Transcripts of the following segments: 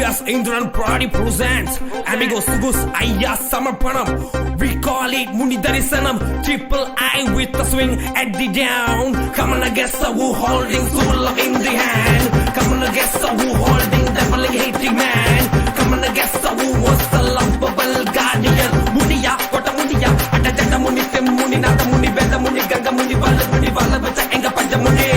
Yes, Indran Pradi presents Amigos Gus Ayya Samarpanam. We call it Muni Darisanam. Triple I with the swing at the down. Come on, I guess who holding soul in the hand. Come on, I guess who holding devil hating man. Come on, I guess who was the lovable guardian. Muniya, what a muniya. Atta muni, tem muni, nata muni, veda muni, ganga muni, vala muni, vala bacha, enga panja muni.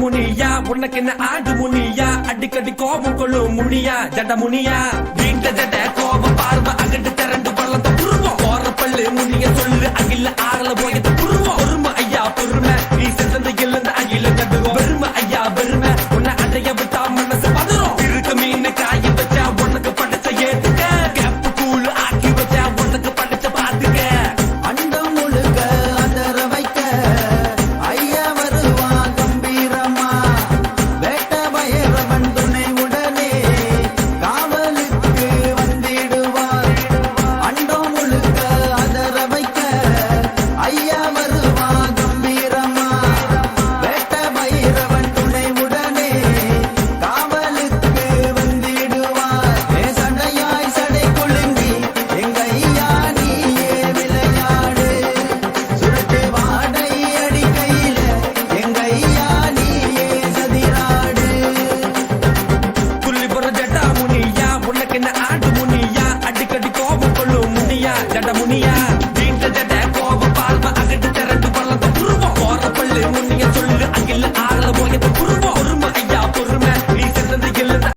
போற முனியா உனக்கு என்ன ஆடு முனியா? அடிக்கடி கோபம் கொள்ளும் முனியா ஜட முனியா வீட்ட ஜட கோபம் பார்வை